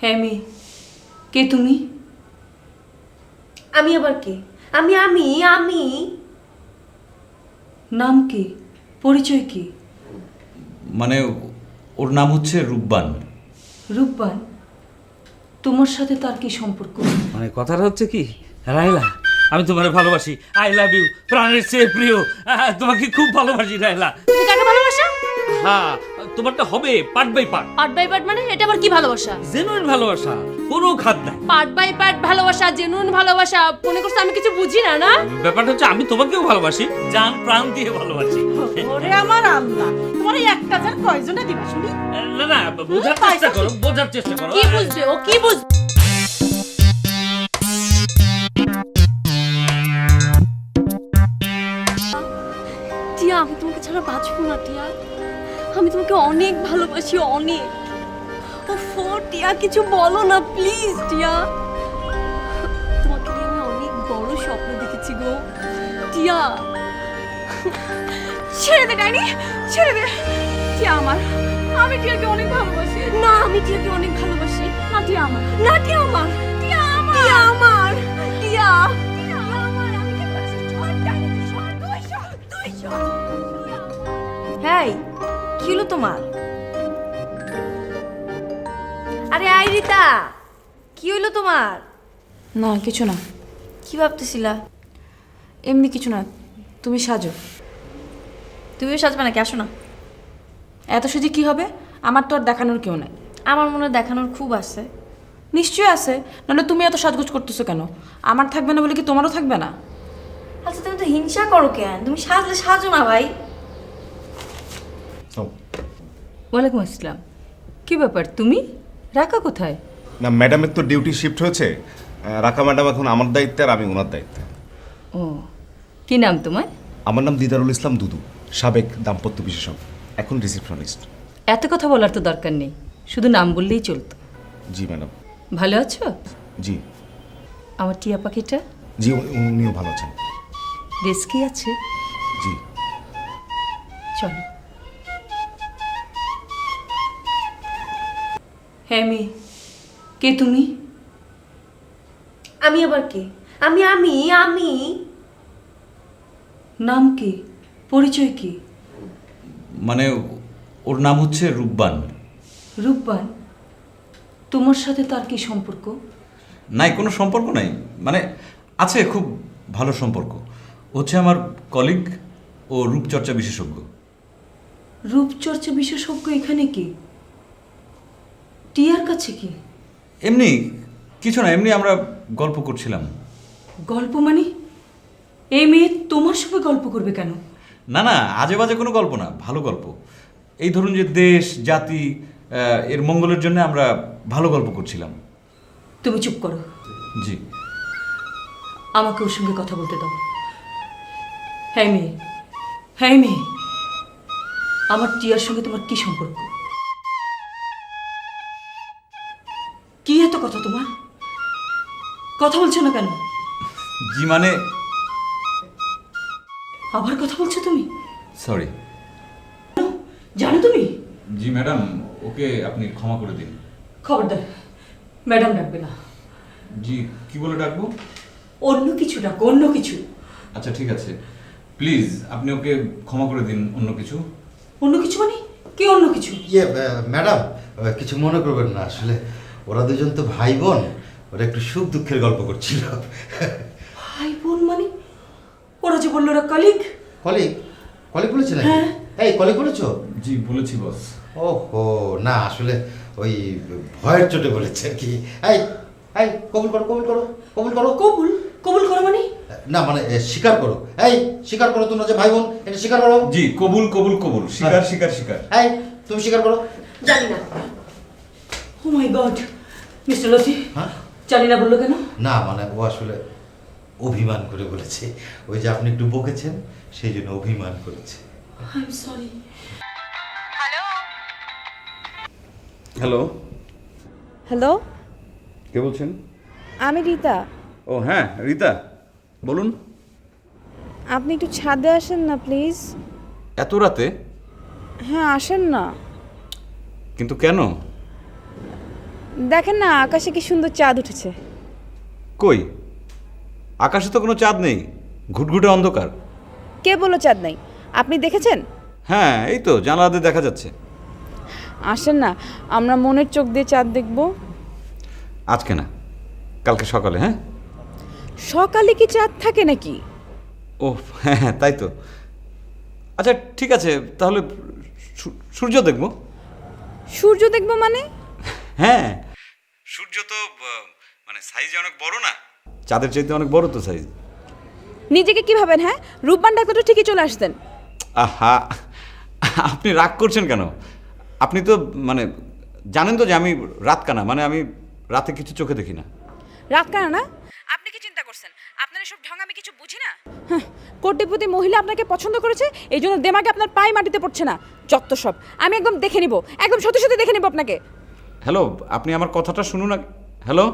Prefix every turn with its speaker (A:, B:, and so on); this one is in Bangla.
A: হ্যাঁ মেয়ে। কে তুমি?
B: আমি আবার কে? আমি আমি আমি।
A: নাম কি? পরিচয় কি?
C: মানে ওর নাম হচ্ছে রূপবান।
A: রূপবান? তোমার সাথে তার কি সম্পর্ক?
D: মানে কথাটা হচ্ছে কি? রায়লা আমি তোমার ভালোবাসি। আই লাভ ইউ প্রাণের চেয়ে প্রিয়। আহ, তোমাকে খুব ভালোবাসি রাইলা
E: তুমি কাকে ভালোবাসা?
D: হ্যাঁ। তোমারটা হবে part by part
E: part by part মানে এটা আবার কি ভালোবাসা?
D: জেনুইন ভালোবাসা কোনো খাদ নাই।
E: পার্ট বাই পার্ট ভালোবাসা জেনুইন ভালোবাসা মনে করছ আমি কিছু বুঝি না না?
D: ব্যাপারটা হচ্ছে আমি তোমাকেও ভালোবাসি জান প্রাণ দিয়ে ভালোবাসি।
F: ওরে আমার আল্লাহ তোমার এই একটা হাজার কয়জনে দিবা শুনি?
D: না না বোঝার চেষ্টা করো বোঝার চেষ্টা করো।
E: কি বুঝবে? ও কি বুঝবে টিয়া আমি তোমাকে ছাড়া বাঁচবো না টিয়া। আমি তোমাকে অনেক ভালোবাসি, অনেক। ও, ফো, টিয়া, কিছু বলো না প্লিজ টিয়া। তোমাকে নিয়ে আমি অনেক বড় স্বপ্ন দেখেছি গো। টিয়া, ছেড়ে দে, ডাইনি, ছেড়ে দে। টিয়া আমার, আমি টিয়াকে অনেক ভালোবাসি। না, আমি টিয়াকে অনেক ভালোবাসি। না, টিয়া আমার, না, টিয়া আমার টিয়া আমার টিয়া আমার। টিয়া কি
B: হলো তোমার? আরে আই রিতা কি হলো তোমার?
G: না কিছু না।
B: কি ভাবতেছিলা?
G: এমনি কিছু না তুমি সাজো।
B: তুমিও সাজবে নাকি? আসো না।
G: এত সুজি কি হবে? আমার তো আর দেখানোর কেউ নাই।
B: আমার মনে হয় দেখানোর খুব আছে।
G: নিশ্চয়ই আছে নাহলে তুমি এত সাজগোজ করতেছো কেন? আমার থাকবে না বলে কি তোমারও থাকবে না?
B: আচ্ছা তুমি তো হিংসা করো কেন? তুমি সাজলে সাজো না ভাই।
A: ওয়ালাইকুম আসসালাম। কি ব্যাপার তুমি? রাকা কোথায়?
H: না ম্যাডামের তো ডিউটি শিফট হয়েছে। রাকা ম্যাডাম এখন আমার দায়িত্বে আর আমি ওনার দায়িত্বে।
A: ও কি নাম তোমার?
H: আমার নাম দিদারুল ইসলাম দুদু সাবেক দাম্পত্য বিশেষজ্ঞ এখন রিসিপশনিস্ট।
A: এত কথা বলার তো দরকার নেই শুধু নাম বললেই চলতো।
H: জি ম্যাডাম।
A: ভালো আছো?
H: জি।
A: আমার টিয়া পাখিটা?
H: জি উনি- উনিও ভালো আছেন।
A: রেস্কি আছে?
H: জি।
A: চলো। হ্যাঁ মেয়ে। কে তুমি?
B: আমি আবার কে? আমি আমি আমি।
A: নাম কি? পরিচয় কি?
C: মানে ওর নাম হচ্ছে রূপবান।
A: রূপবান? তোমার সাথে তার কি সম্পর্ক?
C: নাই কোনো সম্পর্ক নাই। মানে আছে খুব ভালো সম্পর্ক। হচ্ছে আমার কলিগ ও রূপচর্চা বিশেষজ্ঞ।
A: রূপচর্চা বিশেষজ্ঞ এখানে কি? টিয়ার কাছে কি?
C: এমনি কিছু না এমনি আমরা গল্প করছিলাম।
A: গল্প মানে? এই মেয়ে তোমার সঙ্গে গল্প করবে কেন?
C: না না আজে বাজে কোনো গল্প না ভালো গল্প। এই ধরুন যে দেশ জাতি এর মঙ্গলের জন্য আমরা ভালো গল্প করছিলাম।
A: তুমি চুপ করো।
C: জি।
A: আমাকে ওর সঙ্গে কথা বলতে দাও। হ্যাঁ মেয়ে হ্যাঁ মেয়ে আমার টিয়ার সঙ্গে তোমার কি সম্পর্ক? কথা তোমার? কথা বলছো না কেন?
C: জি মানে?
A: আবার কথা বলছো তুমি?
C: সরি
A: জানো তুমি?
C: জি ম্যাডাম ওকে আপনি ক্ষমা করে দিন।
A: খবরদার ম্যাডাম ডাকবে না।
C: জি কি বলে ডাকবো?
A: অন্য কিছু ডাকো অন্য কিছু।
C: আচ্ছা ঠিক আছে। প্লিজ আপনি ওকে ক্ষমা করে দিন অন্য কিছু।
A: অন্য কিছু মানে? কি অন্য কিছু?
I: ইয়ে ম্যাডাম কিছু মনে করবেন না আসলে। ওরা দুজন তো ভাই বোন ওরা একটু সুখ দুঃখের গল্প করছিল।
A: ভাই বোন মানে? ওরা যে বলল ওরা কালিক
I: কলিগ কলিগ বলেছে নাকি?
A: হ্যাঁ।
I: এই কলিগ বলেছ?
C: জি বলেছি বস
I: ওহো না আসলে ওই ভয়ের চোটে বলেছে আর কি। এই এই কবুল করো কবুল করো কবুল করো।
A: কবুল? কবুল করো মানে?
I: না মানে এ, স্বীকার করো। এই স্বীকার করো তোমরা যে ভাই বোন এটা স্বীকার করো।
C: জি কবুল কবুল কবুল। স্বীকার স্বীকার স্বীকার।
I: এই তুমি স্বীকার করো।
B: জানি না।
A: ও মাই গড মিস্টার লতি
I: হ্যাঁ?
A: জানি না বলল কেন?
I: না মানে ও আসলে অভিমান করে বলেছে। ওই যে আপনি একটু বকেছেন সেই জন্য অভিমান করেছে।
A: I am sorry
H: hello
G: hello hello
H: কে বলছেন?
G: আমি রীতা।
H: ও হ্যাঁ রিতা। বলুন।
G: আপনি একটু ছাদে আসেন না প্লিজ।
C: এত রাতে?
G: হ্যাঁ আসেন না।
C: কিন্তু কেন?
G: দেখেন না আকাশে কি সুন্দর চাঁদ উঠেছে।
C: কই? আকাশে তো কোনো চাঁদ নেই ঘুটঘুটে অন্ধকার।
G: কে বলল চাঁদ নাই? আপনি দেখেছেন?
C: হ্যাঁ এই তো জানালাতে দেখা যাচ্ছে।
G: আসেন না আমরা মনের চোখ দিয়ে চাঁদ দেখব।
C: আজকে না কালকে সকালে হ্যাঁ?
G: সকালে কি চাঁদ থাকে নাকি?
C: ও হ্যাঁ হ্যাঁ তাই তো। আচ্ছা ঠিক আছে তাহলে সূ- সূর্য দেখব।
G: সূর্য দেখব মানে?
C: হ্যাঁ মানে সাইজে অনেক বড় না? চাঁদের চাইতে অনেক বড় তো সাইজ
G: নিজেকে কি ভাবেন হ্যাঁ? রূপবান ডাক্তার তো ঠিকই চলে আসতেন।
C: আহা আপনি রাগ করছেন কেন? আপনি তো মানে জানেন তো যে আমি রাত কানা মানে আমি রাতে কিছু চোখে দেখি না।
G: রাত কানা না? আপনি কি চিন্তা করছেন? আপনার এসব ঢং আমি কিছু বুঝি না? হ্যাঁ, কোটিপতি মহিলা আপনাকে পছন্দ করেছে এই জন্য দেমাগে আপনার পায়ে মাটিতে পড়ছে না। যত সব আমি একদম দেখে নিব একদম সত্যি সত্যি দেখে নিব আপনাকে।
C: হ্যালো আপনি আমার কথাটা শুনুন না হ্যালো